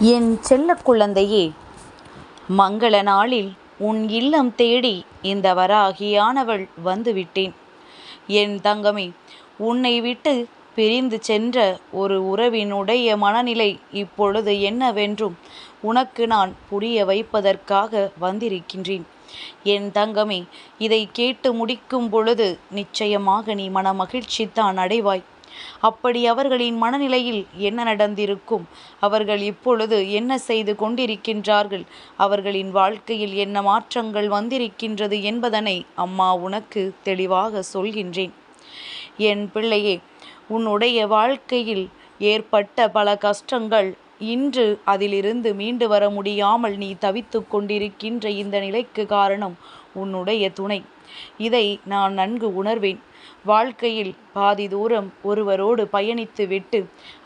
என் செல்ல குழந்தையே மங்கள நாளில் உன் இல்லம் தேடி இந்த வராகியானவள் வந்துவிட்டேன். என் தங்கமே உன்னை விட்டு பிரிந்து சென்ற ஒரு உறவினுடைய மனநிலை இப்பொழுது என்னவென்றும் உனக்கு நான் புரிய வைப்பதற்காக வந்திருக்கின்றேன். என் தங்கமே இதை கேட்டு முடிக்கும் பொழுது நிச்சயமாக நீ மனமகிழ்ச்சித்தான் அடைவாய். அப்படி அவர்களின் மனநிலையில் என்ன நடந்திருக்கும்? அவர்கள் இப்பொழுது என்ன செய்து கொண்டிருக்கின்றார்கள்? அவர்களின் வாழ்க்கையில் என்ன மாற்றங்கள் வந்திருக்கின்றது என்பதனை அம்மா உனக்கு தெளிவாக சொல்கின்றேன். என் பிள்ளையே உன்னுடைய வாழ்க்கையில் ஏற்பட்ட பல கஷ்டங்கள் இன்று அதிலிருந்து மீண்டு வர முடியாமல் நீ தவித்து கொண்டிருக்கின்ற இந்த நிலைக்கு காரணம் உன்னுடைய துணை. இதை நான் நன்கு உணர்வேன். வாழ்க்கையில் பாதி தூரம் ஒருவரோடு பயணித்து விட்டு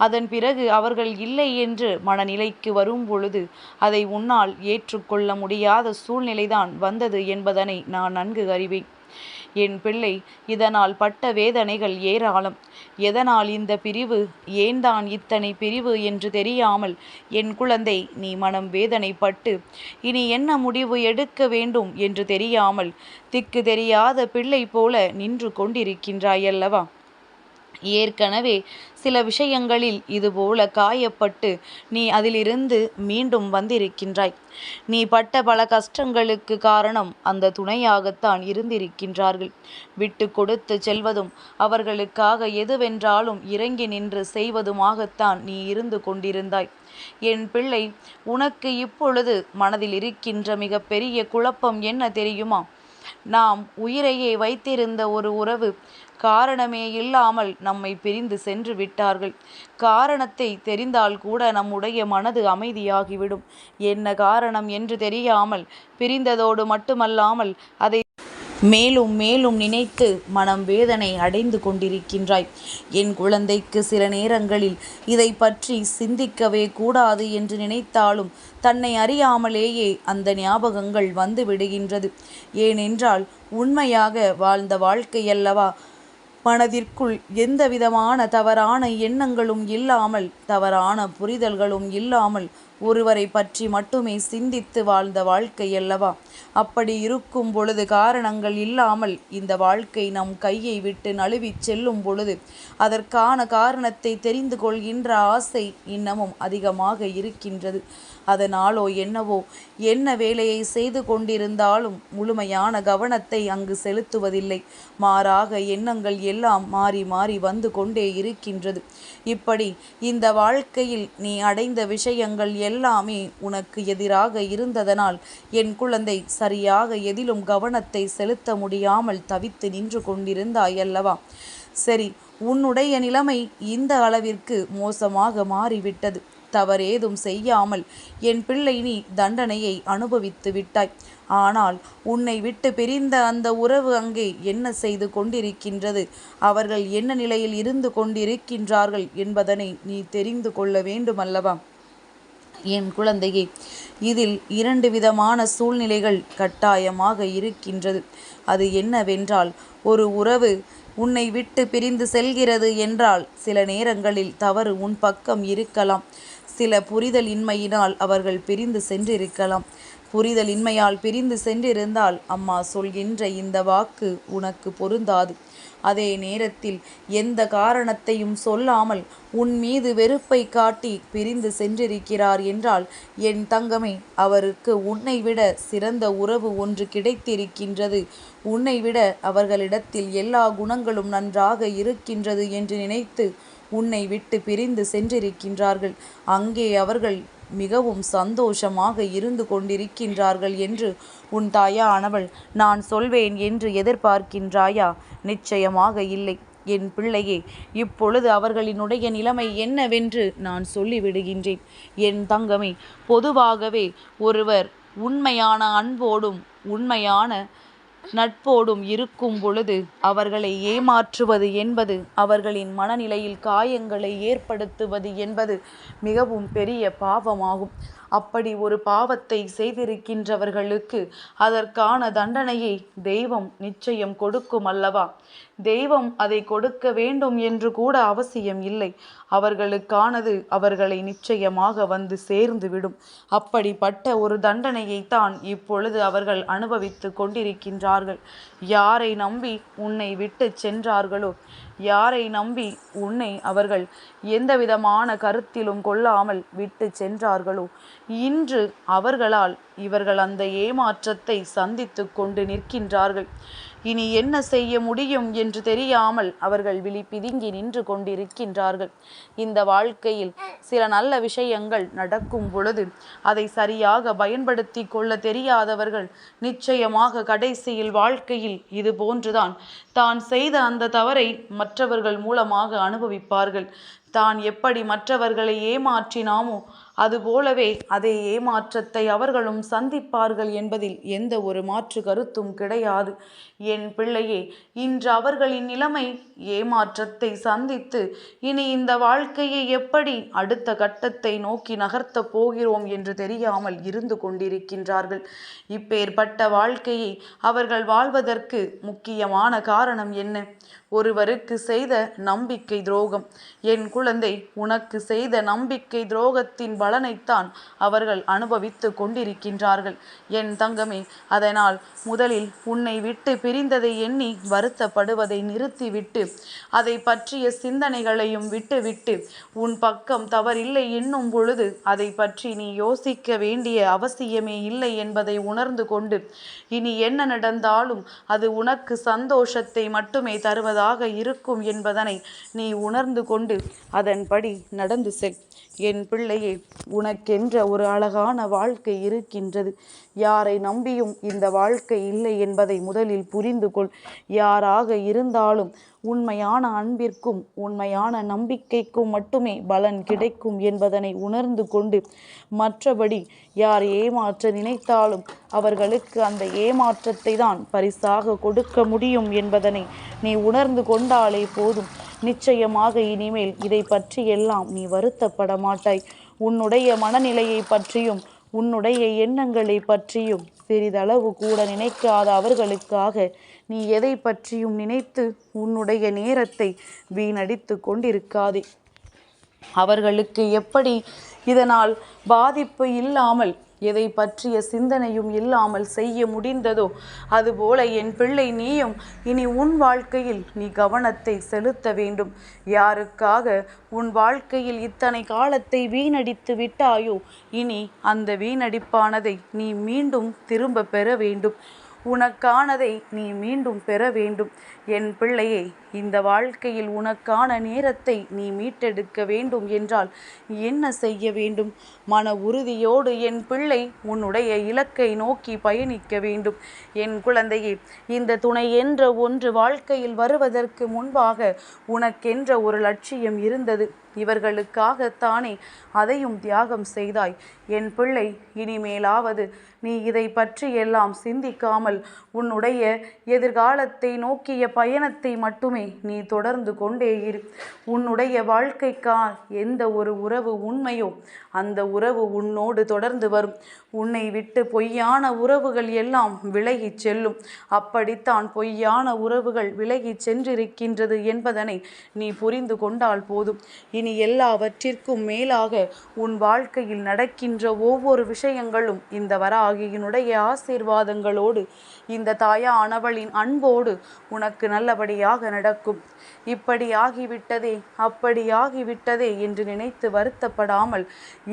அதன் பிறகு அவர்கள் இல்லை என்று மனநிலைக்கு வரும் பொழுது அதை உன்னால் ஏற்றுக்கொள்ள முடியாத சூழ்நிலைதான் வந்தது என்பதனை நான் நன்கு அறிவேன். என் பிள்ளை இதனால் பட்ட வேதனைகள் ஏராளம். எதனால் இந்த பிரிவு? ஏன்தான் இத்தனை பிரிவு என்று தெரியாமல் என் குழந்தை நீ மனம் வேதனைப்பட்டு இனி என்ன முடிவு எடுக்க வேண்டும் என்று தெரியாமல் திக்கு தெரியாத பிள்ளை போல நின்று கொண்டிருக்கின்றாயல்லவா? ஏற்கனவே சில விஷயங்களில் இதுபோல காயப்பட்டு நீ அதிலிருந்து மீண்டும் வந்திருக்கின்றாய். நீ பட்ட பல கஷ்டங்களுக்கு காரணம் அந்த துணையாகத்தான் இருந்திருக்கின்றார்கள். விட்டு கொடுத்து செல்வதும் அவர்களுக்காக எதுவென்றாலும் இறங்கி நின்று செய்வதுமாகத்தான் நீ இருந்து கொண்டிருந்தாய். என் பிள்ளை உனக்கு இப்பொழுது மனதில் இருக்கின்ற மிக பெரிய குழப்பம் என்ன தெரியுமா? நாம் உயிரையே வைத்திருந்த ஒரு உறவு காரணமே இல்லாமல் நம்மை பிரிந்து சென்று விட்டார்கள். காரணத்தை தெரிந்தால் கூட நம்முடைய மனது அமைதியாகிவிடும். என்ன காரணம் என்று தெரியாமல் பிரிந்ததோடு மட்டுமல்லாமல் அதை மேலும் மேலும் நினைத்து மனம் வேதனை அடைந்து கொண்டிருக்கின்றாய். என் குழந்தைக்கு சில நேரங்களில் இதை பற்றி சிந்திக்கவே கூடாது என்று நினைத்தாலும் தன்னை அறியாமலேயே அந்த ஞாபகங்கள் வந்து விடுகின்றது. ஏனென்றால் உண்மையாக வாழ்ந்த வாழ்க்கையல்லவா மனதிற்குள் எந்தவிதமான தவறான எண்ணங்களும் இல்லாமல் தவறான புரிதல்களும் இல்லாமல் ஒருவரை பற்றி மட்டுமே சிந்தித்து வாழ்ந்த வாழ்க்கையல்லவா அப்படி இருக்கும் பொழுது காரணங்கள் இல்லாமல் இந்த வாழ்க்கை நம் கையை விட்டு நழுவிச் செல்லும் பொழுது அதற்கான காரணத்தை தெரிந்து கொள்கின்ற ஆசை இன்னமும் அதிகமாக இருக்கின்றது. அதனாலோ என்னவோ? என்ன வேலையை செய்து கொண்டிருந்தாலும் முழுமையான கவனத்தை அங்கு செலுத்துவதில்லை. மாறாக எண்ணங்கள் எல்லாம் மாறி மாறி வந்து கொண்டே இருக்கின்றது. இப்படி இந்த வாழ்க்கையில் நீ அடைந்த விஷயங்கள் எல்லாமே உனக்கு எதிராக இருந்ததனால் என் குழந்தை சரியாக எதிலும் கவனத்தை செலுத்த முடியாமல் தவித்து நின்று கொண்டிருந்தாய் அல்லவா? சரி உன்னுடைய நிலைமை இந்த அளவிற்கு மோசமாக மாறிவிட்டது. தவறேதும் செய்யாமல் என் பிள்ளை நீ தண்டனையை அனுபவித்து விட்டாய். ஆனால் உன்னை விட்டு பிரிந்த அந்த உறவு அங்கே என்ன செய்து கொண்டிருக்கின்றது? அவர்கள் என்ன நிலையில் இருந்து கொண்டிருக்கின்றார்கள் என்பதனை நீ தெரிந்து கொள்ள வேண்டுமல்லவா? என் குழந்தையே இதில் இரண்டு விதமான சூழ்நிலைகள் கட்டாயமாக இருக்கின்றது. அது என்னவென்றால் ஒரு உறவு உன்னை விட்டு பிரிந்து செல்கிறது என்றால் சில நேரங்களில் தவறு உன் பக்கம் இருக்கலாம். சில புரிதல் இன்மையினால் அவர்கள் பிரிந்து சென்றிருக்கலாம். புரிதல் இன்மையால் பிரிந்து சென்றிருந்தால் அம்மா சொல்கின்ற இந்த வாக்கு உனக்கு பொருந்தாது. அதே நேரத்தில் எந்த காரணத்தையும் சொல்லாமல் உன் மீது வெறுப்பை காட்டி பிரிந்து சென்றிருக்கிறார் என்றால் என் தங்கமே அவருக்கு உன்னை விட சிறந்த உறவு ஒன்று கிடைத்திருக்கின்றது. உன்னை விட அவர்களிடத்தில் எல்லா குணங்களும் நன்றாக இருக்கின்றது என்று நினைத்து உன்னை விட்டு பிரிந்து சென்றிருக்கின்றார்கள். அங்கே அவர்கள் மிகவும் சந்தோஷமாக இருந்து கொண்டிருக்கின்றார்கள் என்று உன் தாயானவள் நான் சொல்வேன் என்று எதிர்பார்க்கின்றாயா? நிச்சயமாக இல்லை. என் பிள்ளையே இப்பொழுது அவர்களினுடைய நிலைமை என்னவென்று நான் சொல்லிவிடுகின்றேன். என் தங்கமே பொதுவாகவே ஒருவர் உண்மையான அன்போடும் உண்மையான நட்போடும் இருக்கும் பொழுது அவர்களை ஏமாற்றுவது என்பது அவர்களின் மனநிலையில் காயங்களை ஏற்படுத்துவது என்பது மிகவும் பெரிய பாவமாகும். அப்படி ஒரு பாவத்தை செய்திருக்கின்றவர்களுக்கு அதற்கான தண்டனையை தெய்வம் நிச்சயம் கொடுக்கும் அல்லவா? தெய்வம் அதை கொடுக்க வேண்டும் என்று கூட அவசியம் இல்லை. அவர்களுக்கானது அவர்களை நிச்சயமாக வந்து சேர்ந்துவிடும் அப்படிப்பட்ட ஒரு தண்டனையை தான் இப்பொழுது அவர்கள் அனுபவித்து கொண்டிருக்கின்றார்கள். யாரை நம்பி உன்னை விட்டு சென்றார்களோ யாரை நம்பி உன்னை அவர்கள் எந்த விதமான கருத்திலும் கொள்ளாமல் விட்டு சென்றார்களோ? இன்று அவர்களால் இவர்கள் அந்த ஏமாற்றத்தை சந்தித்து கொண்டு நிற்கின்றார்கள். இனி என்ன செய்ய முடியும் என்று தெரியாமல் அவர்கள் விழி பிதுங்கி நின்று கொண்டிருக்கின்றார்கள். இந்த வாழ்க்கையில் சில நல்ல விஷயங்கள் நடக்கும் பொழுது அதை சரியாக பயன்படுத்தி கொள்ள தெரியாதவர்கள் நிச்சயமாக கடைசியில் வாழ்க்கையில் இது போன்றுதான். தான் செய்த அந்த தவறை மற்றவர்கள் மூலமாக அனுபவிப்பார்கள். தான் எப்படி மற்றவர்களை ஏமாற்றினாமோ அதுபோலவே அதே ஏமாற்றத்தை அவர்களும் சந்திப்பார்கள் என்பதில் எந்த ஒரு மாற்று கருத்தும் கிடையாது. என் பிள்ளையே இன்று அவர்களின் நிலைமை ஏமாற்றத்தை சந்தித்து இனி இந்த வாழ்க்கையை எப்படி அடுத்த கட்டத்தை நோக்கி நகர்த்தப் போகிறோம் என்று தெரியாமல் இருந்து கொண்டிருக்கின்றார்கள். இப்பேற்பட்ட வாழ்க்கையை அவர்கள் வாழ்வதற்கு முக்கியமான காரணம் என்ன? ஒருவருக்கு செய்த நம்பிக்கை துரோகம். என் குழந்தை உனக்கு செய்த நம்பிக்கை துரோகத்தின் பலனைத்தான் அவர்கள் அனுபவித்து கொண்டிருக்கின்றார்கள். என் தங்கமே அதனால் முதலில் உன்னை விட்டு பிரிந்ததை எண்ணி வருத்தப்படுவதை நிறுத்திவிட்டு அதை பற்றிய சிந்தனைகளையும் விட்டுவிட்டு உன் பக்கம் தவறில்லை என்னும் பொழுது அதை பற்றி நீ யோசிக்க வேண்டிய அவசியமே இல்லை என்பதை உணர்ந்து கொண்டு இனி என்ன நடந்தாலும் அது உனக்கு சந்தோஷத்தை மட்டுமே தருவதாக இருக்கும் என்பதனை நீ உணர்ந்து கொண்டு அதன்படி நடந்து செல். என் பிள்ளையே உனக்கென்ற ஒரு அழகான வாழ்க்கை இருக்கின்றது. யாரை நம்பியும் இந்த வாழ்க்கை இல்லை என்பதை முதலில் புரிந்து கொள். யாராக இருந்தாலும் உண்மையான அன்பிற்கும் உண்மையான நம்பிக்கைக்கும் மட்டுமே பலன் கிடைக்கும் என்பதனை உணர்ந்து கொண்டு மற்றபடி யார் ஏமாற்ற நினைத்தாலும் அவர்களுக்கு அந்த ஏமாற்றத்தை தான் பரிசாக கொடுக்க முடியும் என்பதனை நீ உணர்ந்து கொண்டாலே போதும். நிச்சயமாக இனிமேல் இதை பற்றி எல்லாம் நீ வருத்தப்பட மாட்டாய். உன்னுடைய மனநிலையை பற்றியும் உன்னுடைய எண்ணங்களை பற்றியும் சிறிதளவு கூட நினைக்காத அவர்களுக்காக நீ எதை பற்றியும் நினைத்து உன்னுடைய நேரத்தை வீணடித்து கொண்டிருக்காதே. அவர்களுக்கு எப்படி இதனால் பாதிப்பு இல்லாமல் எதை பற்றிய சிந்தனையும் இல்லாமல் செய்ய முடிந்ததோ அதுபோல என் பிள்ளை நீயும் இனி உன் வாழ்க்கையில் நீ கவனத்தை செலுத்த வேண்டும். யாருக்காக உன் வாழ்க்கையில் இத்தனை காலத்தை வீணடித்து விட்டாயோ இனி அந்த வீணடிப்பானதை நீ மீண்டும் திரும்ப பெற வேண்டும். உனக்கானதை நீ மீண்டும் பெற வேண்டும். என் பிள்ளையை இந்த வாழ்க்கையில் உனக்கான நேரத்தை நீ மீட்டெடுக்க வேண்டும் என்றால் என்ன செய்ய வேண்டும்? மன உறுதியோடு என் பிள்ளை உன்னுடைய இலக்கை நோக்கி பயணிக்க வேண்டும். என் குழந்தையே இந்த துணை என்ற ஒன்று வாழ்க்கையில் வருவதற்கு முன்பாக உனக்கென்ற ஒரு லட்சியம் இருந்தது. இவர்களுக்காகத்தானே அதையும் தியாகம் செய்தாய். என் பிள்ளை இனிமேலாவது நீ இதை பற்றி எல்லாம் சிந்திக்காமல் உன்னுடைய எதிர்காலத்தை நோக்கிய பயணத்தை மட்டுமே நீ தொடர்ந்து கொண்டே இரு. உன்னுடைய வாழ்க்கைக்கா எந்த ஒரு உறவு உண்மையோ அந்த உறவு உன்னோடு தொடர்ந்து வரும். உன்னை விட்டு பொய்யான உறவுகள் எல்லாம் விலகிச் செல்லும். அப்படித்தான் பொய்யான உறவுகள் விலகிச் சென்றிருக்கின்றது என்பதனை நீ புரிந்து கொண்டால் போதும். இனி எல்லாவற்றிற்கும் மேலாக உன் வாழ்க்கையில் நடக்கின்ற ஒவ்வொரு விஷயங்களும் இந்த வராகியினுடைய ஆசீர்வாதங்களோடு இந்த தாயானவளின் அன்போடு உனக்கு நல்லபடியாக நடக்கும். இப்படி ஆகிவிட்டதே அப்படி ஆகிவிட்டதே என்று நினைத்து வருத்தப்படாமல்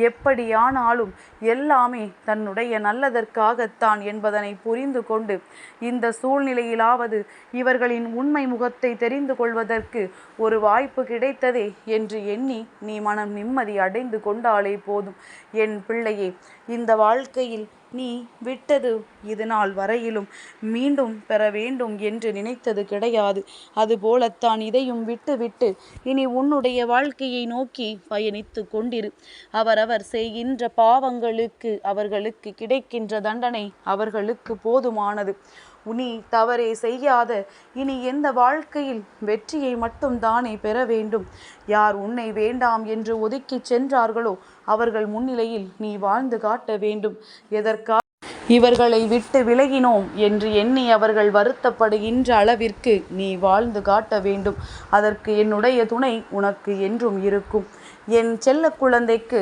எப்படியானாலும் எல்லாமே தன்னுடைய நல்லதற்காகத்தான் என்பதனை புரிந்து கொண்டு இந்த சூழ்நிலையிலாவது இவர்களின் உண்மை முகத்தை தெரிந்து கொள்வதற்கு ஒரு வாய்ப்பு கிடைத்ததே என்று எண்ணி நீ மனம் நிம்மதி அடைந்து கொண்டாலே போதும். என் பிள்ளையே இந்த வாழ்க்கையில் நீ விட்டது இது நாள் வரையிலும். மீண்டும் பெற வேண்டும் என்று நினைத்தது கிடையாது. அதுபோலத்தான் இதையும் விட்டுவிட்டு இனி உன்னுடைய வாழ்க்கையை நோக்கி பயணித்து கொண்டிரு. அவரவர் செய்கின்ற பாவங்களுக்கு அவர்களுக்கு கிடைக்கின்ற தண்டனை அவர்களுக்கு போதுமானது. நீ தவறே செய்யாத. இனி எந்த வாழ்க்கையில் வெற்றியை மட்டும் தானே பெற வேண்டும்? யார் உன்னை வேண்டாம் என்று ஒதுக்கிச் சென்றார்களோ அவர்கள் முன்னிலையில் நீ வாழ்ந்து காட்ட வேண்டும். எதற்காக இவர்களை விட்டு விலகினோம் என்று எண்ணி அவர்கள் வருத்தப்படுகின்ற அளவிற்கு நீ வாழ்ந்து காட்ட வேண்டும். அதற்கு என்னுடைய துணை உனக்கு என்றும் இருக்கும். என் செல்ல குழந்தைக்கு